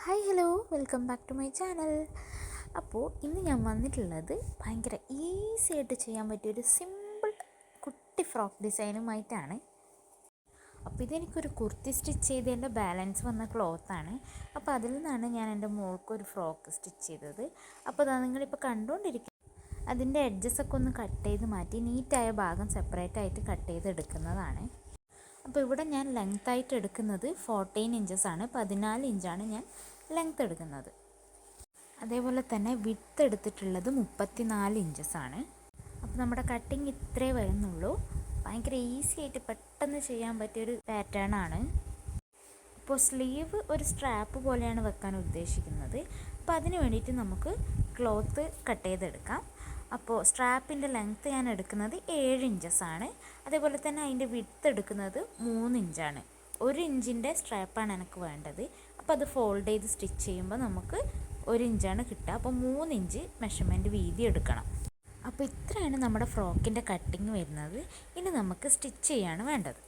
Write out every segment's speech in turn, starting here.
Hi hello welcome back to my channel അപ്പോൾ ഇന്ന് ഞാൻ വന്നിട്ടുള്ളത് ഭയങ്കര ഈസി ആയിട്ട് ചെയ്യാൻ പറ്റിയ ഒരു സിമ്പിൾ കുട്ടി ഫ്രോക്ക് ഡിസൈനുമായിട്ടാണ് അപ്പോൾ ഇതെനിക്കൊരു കുർത്തി സ്റ്റിച്ച് ചെയ്തതിന്റെ ബാലൻസ് വന്ന ക്ലോത്താണ് അപ്പോൾ അതിൽ നിന്നാണ് ഞാൻ എന്റെ മോൾക്ക് ഒരു ഫ്രോക്ക് സ്റ്റിച്ച് ചെയ്തത്. അപ്പോൾ അതാ നിങ്ങളിപ്പോൾ കണ്ടുകൊണ്ടിരിക്കുന്നത് അതിന്റെ എഡ്ജസ് ഒക്കെ ഒന്ന് കട്ട് ചെയ്ത് മാറ്റി നീറ്റായ ഭാഗം സെപ്പറേറ്റ് ആയിട്ട് കട്ട് ചെയ്ത് എടുക്കുന്നതാണ് അപ്പോൾ ഇവിടെ ഞാൻ ലെങ്ത് ആയിട്ട് എടുക്കുന്നത് ഫോർട്ടീൻ ഇഞ്ചസ് ആണ്. പതിനാല് ഇഞ്ചാണ് ഞാൻ ലെങ്ത് എടുക്കുന്നത്. അതേപോലെ തന്നെ വിത്ത് എടുത്തിട്ടുള്ളത് മുപ്പത്തിനാല് ഇഞ്ചസ് ആണ്. അപ്പോൾ നമ്മുടെ കട്ടിങ് ഇത്രേ വരുന്നുള്ളൂ. ഭയങ്കര ഈസി ആയിട്ട് പെട്ടെന്ന് ചെയ്യാൻ പറ്റിയൊരു പാറ്റേൺ ആണ്. അപ്പോൾ സ്ലീവ് ഒരു സ്ട്രാപ്പ് പോലെയാണ് വെക്കാൻ ഉദ്ദേശിക്കുന്നത്. അപ്പോൾ അതിന് വേണ്ടിയിട്ട് നമുക്ക് ക്ലോത്ത് കട്ട് ചെയ്തെടുക്കാം. അപ്പോൾ സ്ട്രാപ്പിന്റെ ലെങ്ത്ത് ഞാൻ എടുക്കുന്നത് ഏഴ് ഇഞ്ചസ് ആണ്. അതേപോലെ തന്നെ അതിന്റെ വിഡ്ത്ത് എടുക്കുന്നത് മൂന്ന് ഇഞ്ചാണ് ഒരു ഇഞ്ചിന്റെ സ്ട്രാപ്പാണ് എനിക്ക് വേണ്ടത്. അപ്പോൾ അത് ഫോൾഡ് ചെയ്ത് സ്റ്റിച്ച് ചെയ്യുമ്പോൾ നമുക്ക് ഒരു ഇഞ്ചാണ് കിട്ടുക. അപ്പോൾ മൂന്ന് ഇഞ്ച് മെഷർമെന്റ് വീതി എടുക്കണം. അപ്പോൾ ഇത്രയാണ് നമ്മുടെ ഫ്രോക്കിന്റെ കട്ടിങ് വരുന്നത്. ഇനി നമുക്ക് സ്റ്റിച്ച് ചെയ്യാണ് വേണ്ടത്.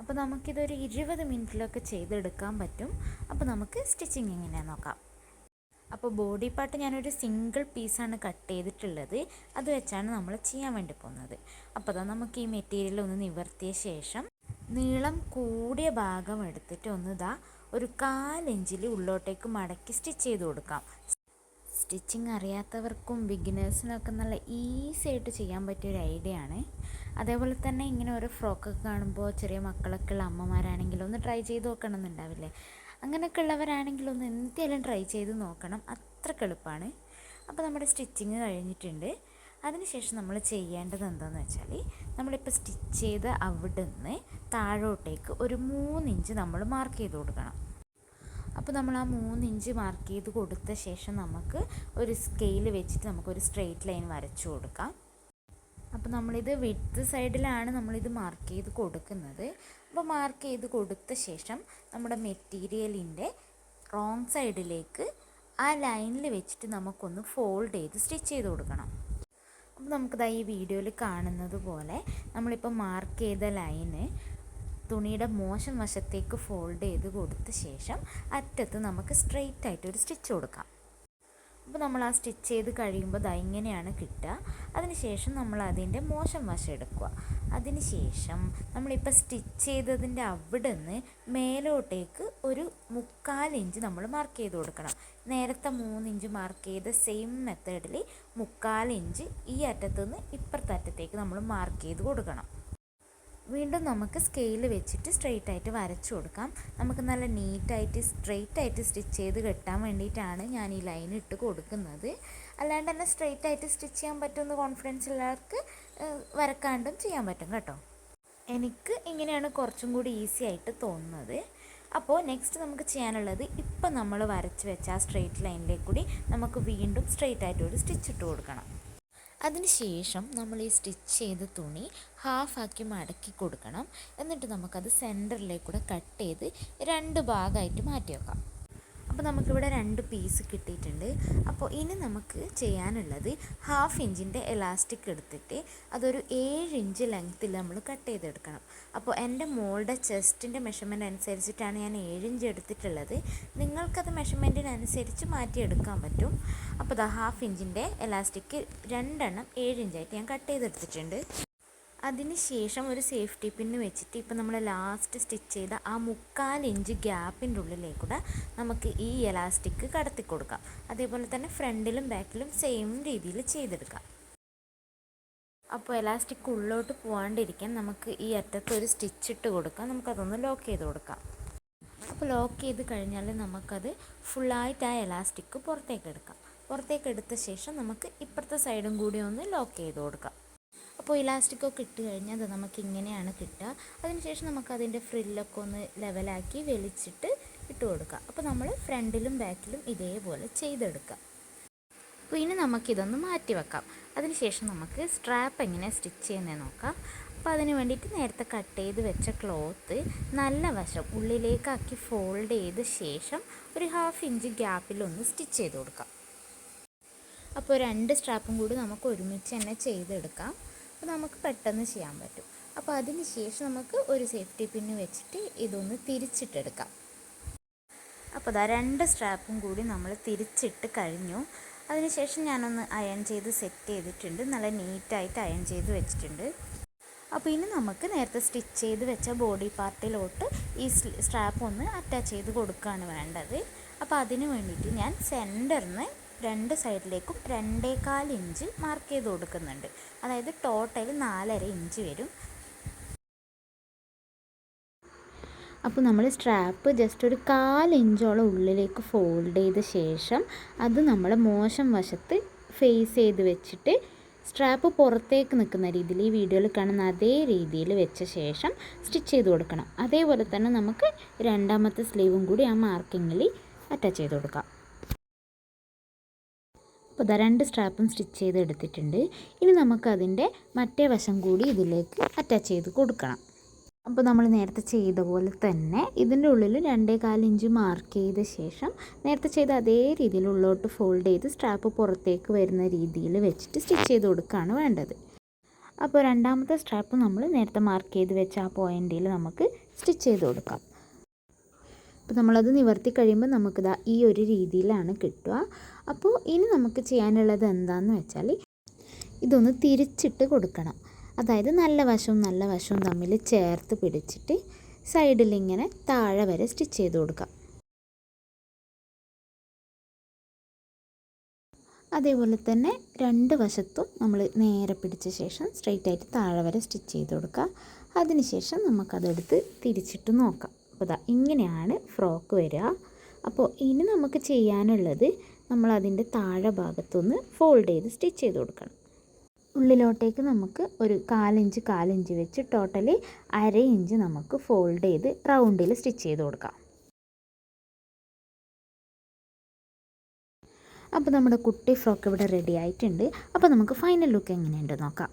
അപ്പോൾ നമുക്കിതൊരു ഇരുപത് മിനിറ്റിലൊക്കെ ചെയ്തെടുക്കാൻ പറ്റും. അപ്പോൾ നമുക്ക് സ്റ്റിച്ചിങ് എങ്ങനെയാണെന്ന് നോക്കാം. അപ്പോൾ ബോഡി പാർട്ട് ഞാനൊരു സിംഗിൾ പീസാണ് കട്ട് ചെയ്തിട്ടുള്ളത്. അത് വെച്ചാണ് നമ്മൾ ചെയ്യാൻ വേണ്ടി പോകുന്നത്. അപ്പോൾ അതാ നമുക്ക് ഈ മെറ്റീരിയൽ ഒന്ന് നിവർത്തിയ ശേഷം നീളം കൂടിയ ഭാഗം എടുത്തിട്ട് ഒന്ന് ഇതാ ഒരു കാലിഞ്ചിൽ ഉള്ളോട്ടേക്ക് മടക്കി സ്റ്റിച്ച് ചെയ്ത് കൊടുക്കാം. സ്റ്റിച്ചിങ് അറിയാത്തവർക്കും ബിഗിനേഴ്സിനൊക്കെ നല്ല ഈസി ആയിട്ട് ചെയ്യാൻ പറ്റിയ ഒരു ഐഡിയ ആണ്. അതേപോലെ തന്നെ ഇങ്ങനെ ഒരു ഫ്രോക്കൊക്കെ കാണുമ്പോൾ ചെറിയ മക്കളൊക്കെ ഉള്ള അമ്മമാരാണെങ്കിലും ഒന്ന് ട്രൈ ചെയ്ത് നോക്കണം എന്നുണ്ടാവില്ലേ അങ്ങനെയൊക്കെ ഉള്ളവരാണെങ്കിൽ ഒന്ന് എന്തായാലും ട്രൈ ചെയ്ത് നോക്കണം. അത്രയ്ക്ക് എളുപ്പമാണ് അപ്പോൾ നമ്മുടെ സ്റ്റിച്ചിങ് കഴിഞ്ഞിട്ടുണ്ട്. അതിനുശേഷം നമ്മൾ ചെയ്യേണ്ടത് എന്താണെന്ന് വെച്ചാൽ നമ്മളിപ്പോൾ സ്റ്റിച്ച് ചെയ്ത് അവിടെ നിന്ന് താഴോട്ടേക്ക് ഒരു മൂന്നിഞ്ച് നമ്മൾ മാർക്ക് ചെയ്ത് കൊടുക്കണം. അപ്പോൾ നമ്മൾ ആ മൂന്നിഞ്ച് മാർക്ക് ചെയ്ത് കൊടുത്ത ശേഷം നമുക്ക് ഒരു സ്കെയിൽ വെച്ചിട്ട് നമുക്കൊരു സ്ട്രെയിറ്റ് ലൈൻ വരച്ചു കൊടുക്കാം. അപ്പോൾ നമ്മളിത് വിഡ്ത്ത് സൈഡിലാണ് നമ്മളിത് മാർക്ക് ചെയ്ത് കൊടുക്കുന്നത്. അപ്പോൾ മാർക്ക് ചെയ്ത് കൊടുത്ത ശേഷം നമ്മുടെ മെറ്റീരിയലിന്റെ റോങ് സൈഡിലേക്ക് ആ ലൈനിൽ വെച്ചിട്ട് നമുക്കൊന്ന് ഫോൾഡ് ചെയ്ത് സ്റ്റിച്ച് ചെയ്ത് കൊടുക്കണം. അപ്പോൾ നമുക്കിതാ ഈ വീഡിയോയിൽ കാണുന്നത് പോലെ നമ്മളിപ്പോൾ മാർക്ക് ചെയ്ത ലൈന് തുണിയുടെ മോശം വശത്തേക്ക് ഫോൾഡ് ചെയ്ത് കൊടുത്ത ശേഷം അറ്റത്ത് നമുക്ക് സ്ട്രെയിറ്റ് ആയിട്ട് ഒരു സ്റ്റിച്ച് കൊടുക്കാം. അപ്പോൾ നമ്മൾ ആ സ്റ്റിച്ച് ചെയ്ത് കഴിയുമ്പോൾ ദാ ഇങ്ങനെയാണ് കിട്ടുക. അതിനുശേഷം നമ്മൾ അതിന്റെ മോശം വശം എടുക്കുക. അതിനുശേഷം നമ്മളിപ്പോൾ സ്റ്റിച്ച് ചെയ്തതിന്റെ അവിടെ നിന്ന് മേലോട്ടേക്ക് ഒരു മുക്കാൽ ഇഞ്ച് നമ്മൾ മാർക്ക് ചെയ്ത് കൊടുക്കണം. നേരത്തെ മൂന്നിഞ്ച് മാർക്ക് ചെയ്ത സെയിം മെത്തേഡിൽ മുക്കാൽ ഇഞ്ച് ഈ അറ്റത്തുനിന്ന് ഇപ്പുറത്തെ അറ്റത്തേക്ക് നമ്മൾ മാർക്ക് ചെയ്ത് കൊടുക്കണം. വീണ്ടും നമുക്ക് സ്കെയിൽ വെച്ചിട്ട് സ്ട്രെയിറ്റ് ആയിട്ട് വരച്ചു കൊടുക്കാം. നമുക്ക് നല്ല നീറ്റായിട്ട് സ്ട്രെയിറ്റ് ആയിട്ട് സ്റ്റിച്ച് ചെയ്ത് കെട്ടാൻ വേണ്ടിയിട്ടാണ് ഞാൻ ഈ ലൈൻ ഇട്ട് കൊടുക്കുന്നത്. അല്ലാണ്ട് തന്നെ സ്ട്രെയിറ്റ് ആയിട്ട് സ്റ്റിച്ച് ചെയ്യാൻ പറ്റുമെന്ന് കോൺഫിഡൻസ് ഉള്ളവർക്ക് വരക്കാണ്ടും ചെയ്യാൻ പറ്റും കേട്ടോ. എനിക്ക് ഇങ്ങനെയാണ് കുറച്ചും കൂടി ഈസി ആയിട്ട് തോന്നുന്നത്. അപ്പോൾ നെക്സ്റ്റ് നമുക്ക് ചെയ്യാനുള്ളത് ഇപ്പം നമ്മൾ വരച്ച് വെച്ച ആ സ്ട്രെയിറ്റ് ലൈനിലേക്ക് കൂടി നമുക്ക് വീണ്ടും സ്ട്രെയിറ്റ് ആയിട്ട് ഒരു സ്റ്റിച്ച് ഇട്ട് കൊടുക്കണം. അതിനുശേഷം നമ്മൾ ഈ സ്റ്റിച്ച് ചെയ്ത തുണി ഹാഫ് ആക്കി മടക്കി കൊടുക്കണം. എന്നിട്ട് നമുക്കത് സെന്ററിലേക്കൂടെ കട്ട് ചെയ്ത് രണ്ട് ഭാഗമായിട്ട് മാറ്റി വെക്കാം. അപ്പോൾ നമുക്കിവിടെ രണ്ട് പീസ് കിട്ടിയിട്ടുണ്ട്. അപ്പോൾ ഇനി നമുക്ക് ചെയ്യാനുള്ളത് ഹാഫ് ഇഞ്ചിന്റെ എലാസ്റ്റിക് എടുത്തിട്ട് അതൊരു ഏഴ് ഇഞ്ച് ലെങ്ത്തിൽ നമ്മൾ കട്ട് ചെയ്തെടുക്കണം. അപ്പോൾ എന്റെ മോളുടെ ചെസ്റ്റിന്റെ മെഷർമെന്റ് അനുസരിച്ചിട്ടാണ് ഞാൻ ഏഴ് ഇഞ്ച് എടുത്തിട്ടുള്ളത്. നിങ്ങൾക്കത് മെഷർമെന്റിനനുസരിച്ച് മാറ്റിയെടുക്കാൻ പറ്റും. അപ്പോൾ ദാ ഹാഫ് ഇഞ്ചിന്റെ എലാസ്റ്റിക് രണ്ടെണ്ണം ഏഴ് ഇഞ്ചായിട്ട് ഞാൻ കട്ട് ചെയ്തെടുത്തിട്ടുണ്ട്. അതിന് ശേഷം ഒരു സേഫ്റ്റി പിന്ന് വെച്ചിട്ട് ഇപ്പം നമ്മൾ ലാസ്റ്റ് സ്റ്റിച്ച് ചെയ്ത ആ മുക്കാൽ ഇഞ്ച് ഗ്യാപ്പിന്റെ ഉള്ളിലേക്കൂടെ നമുക്ക് ഈ എലാസ്റ്റിക് കടത്തി കൊടുക്കാം. അതേപോലെ തന്നെ ഫ്രണ്ടിലും ബാക്കിലും സെയിം രീതിയിൽ ചെയ്തെടുക്കാം. അപ്പോൾ എലാസ്റ്റിക് ഉള്ളോട്ട് പോകാണ്ടിരിക്കാൻ നമുക്ക് ഈ അറ്റത്ത് ഒരു സ്റ്റിച്ച് ഇട്ട് കൊടുക്കാം. നമുക്കതൊന്ന് ലോക്ക് ചെയ്ത് കൊടുക്കാം. അപ്പോൾ ലോക്ക് ചെയ്ത് കഴിഞ്ഞാൽ നമുക്കത് ഫുള്ളായിട്ട് ആ എലാസ്റ്റിക് പുറത്തേക്ക് എടുക്കാം. പുറത്തേക്ക് എടുത്ത ശേഷം നമുക്ക് ഇപ്പുറത്തെ സൈഡും കൂടി ഒന്ന് ലോക്ക് ചെയ്ത് കൊടുക്കാം. അപ്പോൾ ഇലാസ്റ്റിക്കൊക്കെ ഇട്ട് കഴിഞ്ഞാൽ അത് നമുക്ക് ഇങ്ങനെയാണ് കിട്ടുക. അതിനുശേഷം നമുക്ക് അതിന്റെ ഫ്രില്ലൊക്കെ ഒന്ന് ലെവലാക്കി വലിച്ചിട്ട് ഇട്ട് കൊടുക്കുക. അപ്പോൾ നമ്മൾ ഫ്രണ്ടിലും ബാക്കിലും ഇതേപോലെ ചെയ്തെടുക്കുക. അപ്പോൾ ഇനി നമുക്കിതൊന്ന് മാറ്റി വെക്കാം. അതിനുശേഷം നമുക്ക് സ്ട്രാപ്പ് എങ്ങനെ സ്റ്റിച്ച് ചെയ്യുന്നത് നോക്കാം. അപ്പോൾ അതിന് വേണ്ടിയിട്ട് നേരത്തെ കട്ട് ചെയ്ത് വെച്ച ക്ലോത്ത് നല്ല വശം ഉള്ളിലേക്കാക്കി ഫോൾഡ് ചെയ്ത ശേഷം ഒരു ഹാഫ് ഇഞ്ച് ഗ്യാപ്പിലൊന്ന് സ്റ്റിച്ച് ചെയ്ത് കൊടുക്കാം. അപ്പോൾ രണ്ട് സ്ട്രാപ്പും കൂടി നമുക്ക് ഒരുമിച്ച് തന്നെ ചെയ്തെടുക്കാം. അപ്പോൾ നമുക്ക് പെട്ടെന്ന് ചെയ്യാൻ പറ്റും. അപ്പോൾ അതിന് ശേഷം നമുക്ക് ഒരു സേഫ്റ്റി പിന്ന് വെച്ചിട്ട് ഇതൊന്ന് തിരിച്ചിട്ടെടുക്കാം. അപ്പോൾ അതാ രണ്ട് സ്ട്രാപ്പും കൂടി നമ്മൾ തിരിച്ചിട്ട് കഴിഞ്ഞു. അതിനുശേഷം ഞാനൊന്ന് അയൺ ചെയ്ത് സെറ്റ് ചെയ്തിട്ടുണ്ട്. നല്ല നീറ്റായിട്ട് അയൺ ചെയ്ത് വെച്ചിട്ടുണ്ട്. അപ്പോൾ ഇനി നമുക്ക് നേരത്തെ സ്റ്റിച്ച് ചെയ്ത് വെച്ച ബോഡി പാർട്ടിലോട്ട് ഈ സ്ട്രാപ്പ് ഒന്ന് അറ്റാച്ച് ചെയ്ത് കൊടുക്കുകയാണ് വേണ്ടത്. അപ്പോൾ അതിന് വേണ്ടിയിട്ട് ഞാൻ സെന്ററിന് രണ്ട് സൈഡിലേക്കും രണ്ടേകാൽ ഇഞ്ച് മാർക്ക് ചെയ്ത് കൊടുക്കുന്നുണ്ട്. അതായത് ടോട്ടൽ നാലര ഇഞ്ച് വരും. അപ്പോൾ നമ്മൾ സ്ട്രാപ്പ് ജസ്റ്റ് ഒരു കാൽ ഇഞ്ചോളം ഉള്ളിലേക്ക് ഫോൾഡ് ചെയ്ത ശേഷം അത് നമ്മൾ മോശം വശത്ത് ഫേസ് ചെയ്ത് വെച്ചിട്ട് സ്ട്രാപ്പ് പുറത്തേക്ക് നിൽക്കുന്ന രീതിയിൽ ഈ വീഡിയോയിൽ കാണുന്ന അതേ രീതിയിൽ വെച്ച ശേഷം സ്റ്റിച്ച് ചെയ്ത് കൊടുക്കണം. അതേപോലെ തന്നെ നമുക്ക് രണ്ടാമത്തെ സ്ലീവും കൂടി ആ മാർക്കിങ്ങിൽ അറ്റാച്ച് ചെയ്ത് കൊടുക്കാം. അപ്പോൾ ഇതാ രണ്ട് സ്ട്രാപ്പും സ്റ്റിച്ച് ചെയ്ത് എടുത്തിട്ടുണ്ട്. ഇനി നമുക്കതിന്റെ മറ്റേ വശം കൂടി ഇതിലേക്ക് അറ്റാച്ച് ചെയ്ത് കൊടുക്കണം. അപ്പോൾ നമ്മൾ നേരത്തെ ചെയ്ത പോലെ തന്നെ ഇതിന്റെ ഉള്ളിൽ രണ്ടേ കാലിഞ്ച് മാർക്ക് ചെയ്ത ശേഷം നേരത്തെ ചെയ്ത അതേ രീതിയിൽ ഉള്ളോട്ട് ഫോൾഡ് ചെയ്ത് സ്ട്രാപ്പ് പുറത്തേക്ക് വരുന്ന രീതിയിൽ വെച്ചിട്ട് സ്റ്റിച്ച് ചെയ്ത് കൊടുക്കുകയാണ് വേണ്ടത്. അപ്പോൾ രണ്ടാമത്തെ സ്ട്രാപ്പ് നമ്മൾ നേരത്തെ മാർക്ക് ചെയ്ത് വെച്ച ആ പോയിന്റിൽ നമുക്ക് സ്റ്റിച്ച് ചെയ്ത് കൊടുക്കാം. അപ്പോൾ നമ്മളത് നിവർത്തി കഴിയുമ്പോൾ നമുക്കിതാ ഈ ഒരു രീതിയിലാണ് കിട്ടുക. അപ്പോൾ ഇനി നമുക്ക് ചെയ്യാനുള്ളത് എന്താണെന്ന് വെച്ചാൽ ഇതൊന്ന് തിരിച്ചിട്ട് കൊടുക്കണം. അതായത് നല്ല വശവും നല്ല വശവും തമ്മിൽ ചേർത്ത് പിടിച്ചിട്ട് സൈഡിൽ ഇങ്ങനെ താഴെ വരെ സ്റ്റിച്ച് ചെയ്ത് കൊടുക്കാം അതേപോലെ തന്നെ രണ്ട് വശത്തും നമ്മൾ നേരെ പിടിച്ച ശേഷം സ്ട്രെയിറ്റ് ആയിട്ട് താഴെ വരെ സ്റ്റിച്ച് ചെയ്ത് കൊടുക്കുക. അതിനുശേഷം നമുക്കതെടുത്ത് തിരിച്ചിട്ട് നോക്കാം. അപ്പോൾ ഇങ്ങനെയാണ് ഫ്രോക്ക് വരിക. അപ്പോൾ ഇനി നമുക്ക് ചെയ്യാനുള്ളത് നമ്മൾ അതിന്റെ താഴെ ഭാഗത്തൊന്ന് ഫോൾഡ് ചെയ്ത് സ്റ്റിച്ച് ചെയ്ത് കൊടുക്കണം. ഉള്ളിലോട്ടേക്ക് നമുക്ക് ഒരു കാലിഞ്ച് കാലിഞ്ച് വെച്ച് ടോട്ടലി അര ഇഞ്ച് നമുക്ക് ഫോൾഡ് ചെയ്ത് റൗണ്ടിൽ സ്റ്റിച്ച് ചെയ്ത് കൊടുക്കാം. അപ്പോൾ നമ്മുടെ കുട്ടി ഫ്രോക്ക് ഇവിടെ റെഡി ആയിട്ടുണ്ട്. അപ്പോൾ നമുക്ക് ഫൈനൽ ലുക്ക് എങ്ങനെയുണ്ട് നോക്കാം.